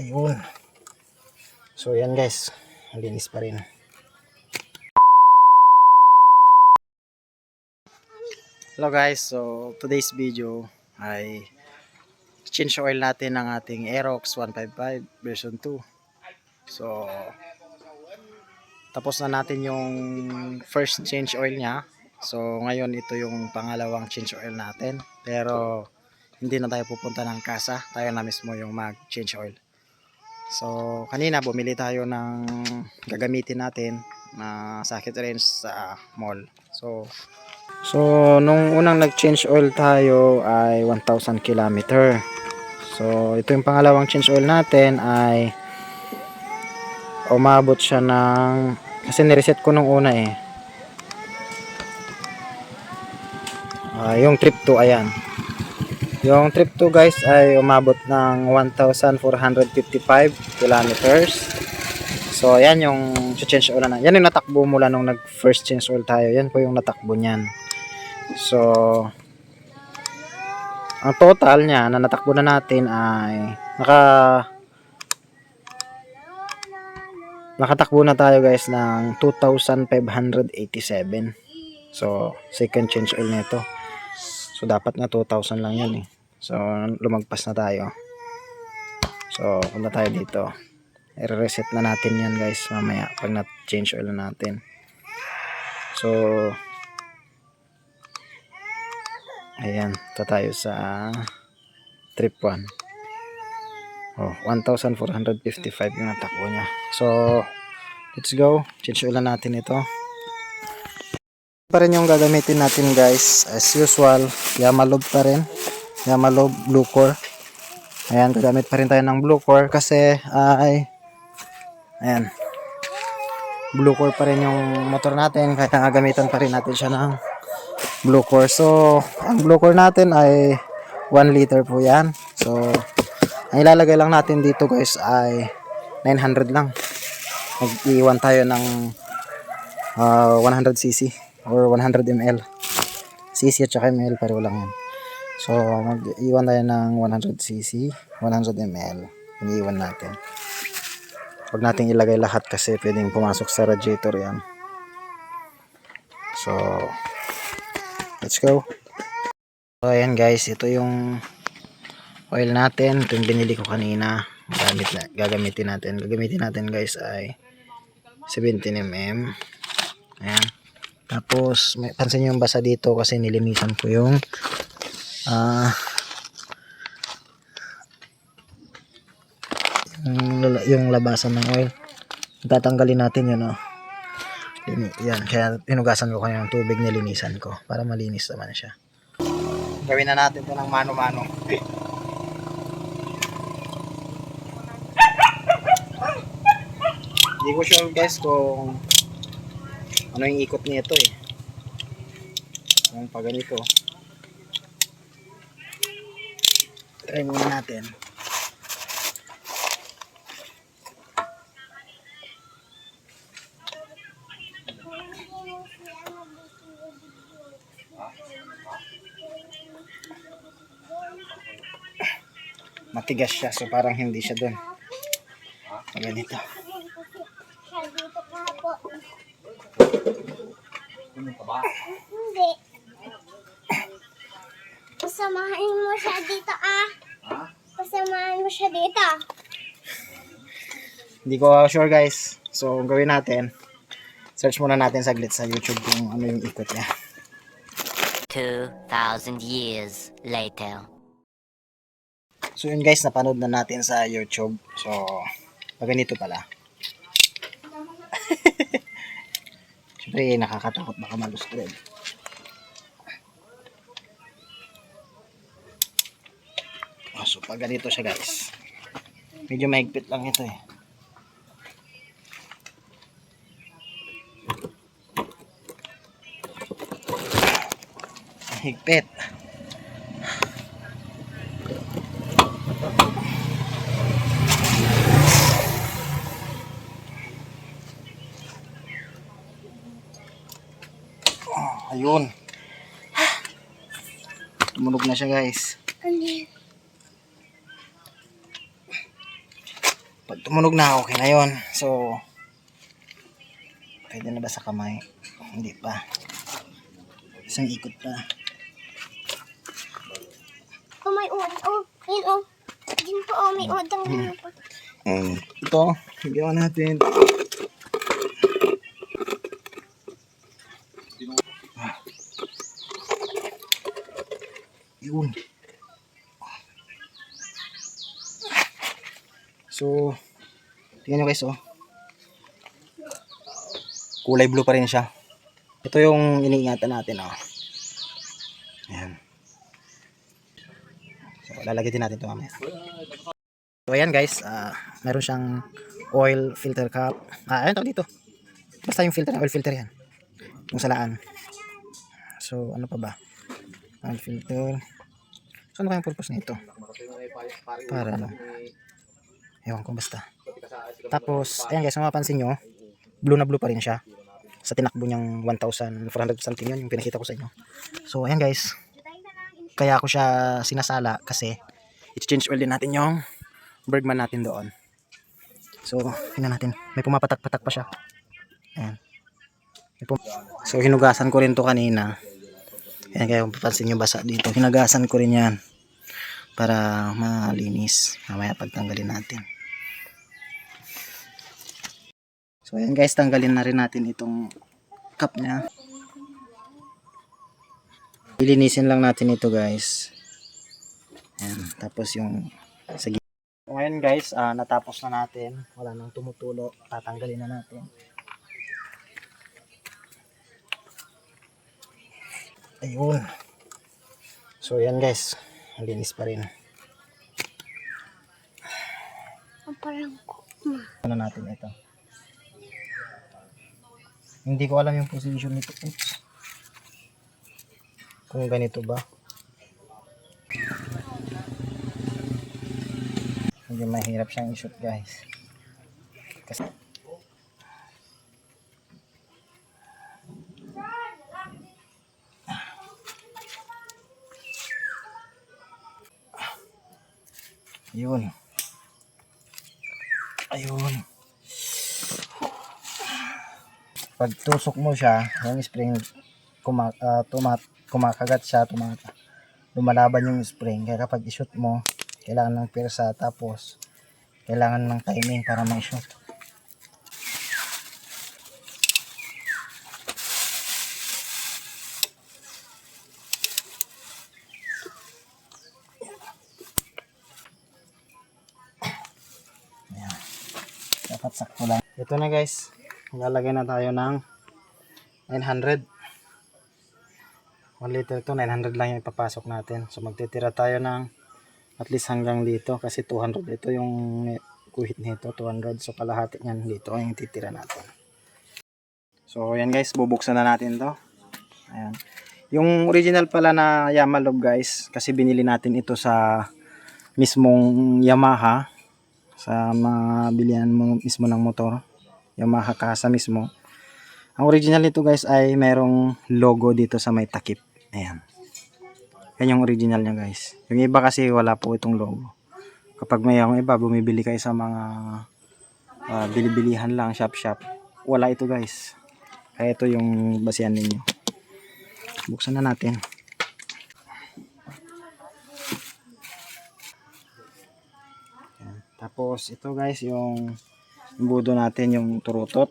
Ayun. So yan guys, malinis pa rin. Hello guys, so today's video ay change oil natin ng ating Aerox 155 version 2. So tapos na natin yung first change oil niya. So ngayon ito yung pangalawang change oil natin. Pero hindi na tayo pupunta ng kasa. Tayo na mismo yung mag-change oil. So kanina bumili tayo ng gagamitin natin na socket wrench sa mall. So So nung unang nag-change oil tayo ay 1000 km. So ito yung pangalawang change oil natin ay umabot siya ng kasi nireset ko nung una eh. Ah, yung trip 2 ayan. Yung trip 2 guys ay umabot ng 1,455 kilometers. So ayan yung change oil na. Yan yung natakbo mula nung nag first change oil tayo. Yan po yung natakbo niyan. So ang total niya na natakbo na natin ay naka nakatakbo na tayo guys ng 2,587. So second change oil nito. So dapat nga 2,000 lang yan eh. So lumagpas na tayo. So punta tayo dito. I-reset na natin yan guys mamaya pag na-change oil na natin. So ayan, ito tayo sa trip 1. Oh, 1,455 yung natakbo niya. So, let's go. Change oil na natin ito. Pa rin yung gagamitin natin guys. As usual, Yamalob pa rin. Yamalob Blue Core. Ayan, gagamit pa rin tayo ng Blue Core kasi ay ayan. Blue Core pa rin yung motor natin kaya gagamitan pa rin natin siya ng Blue Core. So, ang Blue Core natin ay 1 liter po yan. So, ang ilalagay lang natin dito guys ay 900 lang. Mag-iwan tayo ng ah, 100cc or 100 ml. cc at saka ml pareho lang yan. So, mag-iwan tayo ng 100cc, 100 ml. Mag-iwan natin. Huwag nating ilagay lahat kasi pwedeng pumasok sa radiator yan. So, let's go. So, ayan guys, ito yung oil natin. Ito yung binili ko kanina. Gamit na, gagamitin natin. Gagamitin natin guys ay 17 mm. Ayan. Tapos, may, pansin yung basa dito kasi nilinisan ko yung ah yung, lala- yung labasan ng oil. Tatanggalin natin yun, oh. Yan, kaya hinugasan ko kaya ng tubig nilinisan ko para malinis naman siya. Gawin na natin to ng mano-mano. Hindi ko sure guys kung ano yung ikot nito eh. Kung pa ganito. Try muna natin. Matigas siya so parang hindi siya dun. Pag ganito. Siya dito ka po. Ano ka ba? Hindi. Pasamahin mo siya dito ah. Ha? Pasamahin mo siya dito. Hindi ko sure guys. So, ang gawin natin, search muna natin saglit sa YouTube kung ano yung ikot niya. 2,000 years later. So yun guys, napanood na natin sa YouTube. So, pag ganito pala. Siyempre, nakakatakot baka malustrod. Oh, so, pag ganito siya guys. Medyo mahigpit lang ito eh. Higpit. Ayun. Tumunog na siya guys. Ano? Pag tumunog na, okay na yun. So, pwede na ba sa kamay? Hindi pa. Isang ikot pa. Oh, may uod. Oh, yun oh. Din po oh, may uod ang po. Um, ito, higawan natin. Yun. So, tingnan nyo guys, oh. Kulay blue pa rin siya. Ito yung iniingatan natin, oh. Ayan. So, lalagay din natin ito mamaya. So ayan guys, ah meron siyang oil filter cap. Ah, ayun tawag dito. Basta yung filter, oil filter yan. Yung salaan. So ano pa ba? Oil filter. So ano kayang purpose nito? Para ano? Ewan ko basta. Tapos, ayan guys, mapapansin nyo, blue na blue pa rin siya. Sa tinakbo niyang 1,400 something yun, yung pinakita ko sa inyo. So, ayan guys. Kaya ako siya sinasala kasi i-change oil din natin yung Bergman natin doon. So, tingnan natin. May pumapatak-patak pa siya. Ayan. So, hinugasan ko rin to kanina. Ayan, kaya kung papansin nyo basa dito. Hinugasan ko rin yan. Para malinis. Mamaya pagtanggalin natin. So, ayan guys. Tanggalin na rin natin itong cup niya. Ilinisin lang natin ito guys. Ayan. Tapos yung So, ngayon guys, ah, natapos na natin. Wala nang tumutulo. Tatanggalin na natin. Ayun. So yan guys. Linis pa rin. Ang parang ko. Ano natin ito. Hindi ko alam yung position nito. Oops. Kung ganito ba. Hindi mahirap siyang i-shoot guys. Kasi Yun. Ayun. Pag tusok mo siya, yung spring kuma, ah, tumat, kumakagat siya, tumata. Lumalaban yung spring. Kaya kapag i-shoot mo, kailangan ng persa tapos kailangan ng timing para ma-shoot. Sakto lang. Ito na guys. Lalagay na tayo ng 900. 1 liter to 900 lang yung ipapasok natin. So magtitira tayo ng at least hanggang dito kasi 200 ito yung kuhit nito 200 so kalahati niyan dito yung titira natin. So ayan guys, bubuksan na natin to. Ayan. Yung original pala na Yamaha guys, kasi binili natin ito sa mismong Yamaha sa mga bilihan mo mismo ng motor. Yamaha Kasa mismo. Ang original nito guys ay merong logo dito sa may takip. Ayan. Yan yung original niya guys. Yung iba kasi wala po itong logo. Kapag may yung iba, bumibili kayo sa mga ah, bilibilihan lang, shop-shop. Wala ito guys. Kaya ito yung basihan ninyo. Buksan na natin. Tapos ito guys yung budo natin yung turutot.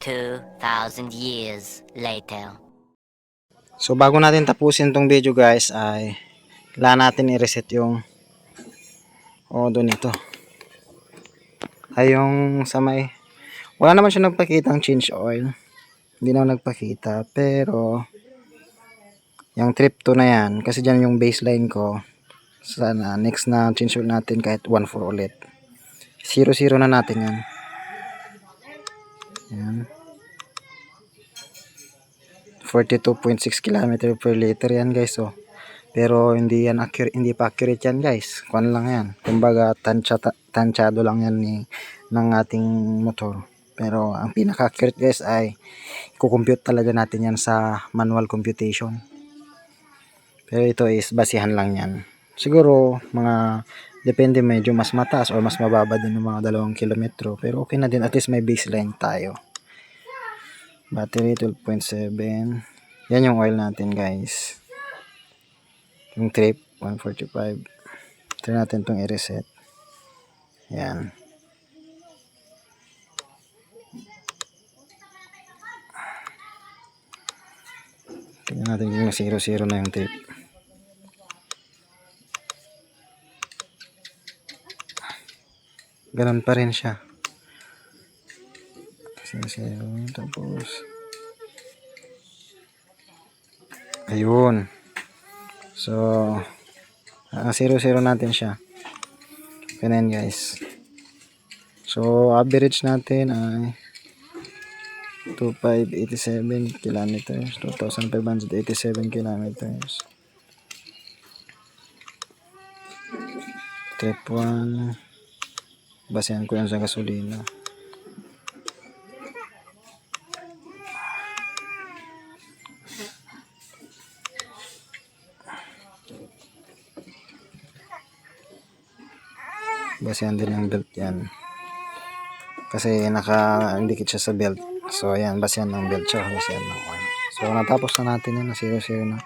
Two thousand years later. So bago natin tapusin tong video guys ay kailangan natin i-reset yung odo nito. Ay yung sa may wala naman siya nagpakitang change oil. Hindi naman nagpakita pero yung trip to na yan kasi dyan yung baseline ko sana next na change oil natin kahit 1.4 ulit. 0.0 na natin yan. Yan. 42.6 km per liter yan guys oh. Pero hindi yan accurate, hindi pa accurate yan guys. Kuan lang yan. Kumbaga tansya, tansyado lang yan ni ng ating motor. Pero ang pinaka-accurate guys ay kukompute talaga natin yan sa manual computation. Pero ito is basihan lang yan. Siguro mga depende medyo mas mataas or mas mababa din ng mga dalawang kilometro. Pero okay na din at least may baseline tayo. Battery 12.7. Yan yung oil natin guys. Yung trip 145. Try natin itong i-reset. Yan. Tingnan natin kung 0-0 na yung trip. Ganun pa rin siya. 0-0 tapos ayun. So, ah, 0-0 natin siya. Ganun guys. So, average natin ay 2587 kilometers 2587 kilometers. Trip 1 basehan ko yan sa gasolina. Basehan din ng belt yan. Kasi naka-indicate siya sa belt so ayan basehan ng belt siya basehan ng oil so natapos na natin yan na 0-0 na.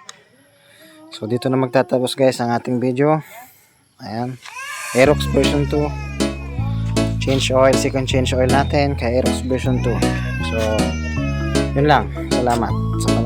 So dito na magtatapos guys ang ating video. Ayan. Aerox version 2 change oil second change oil natin kay Aerox version 2 so yun lang. Salamat. Sa panonood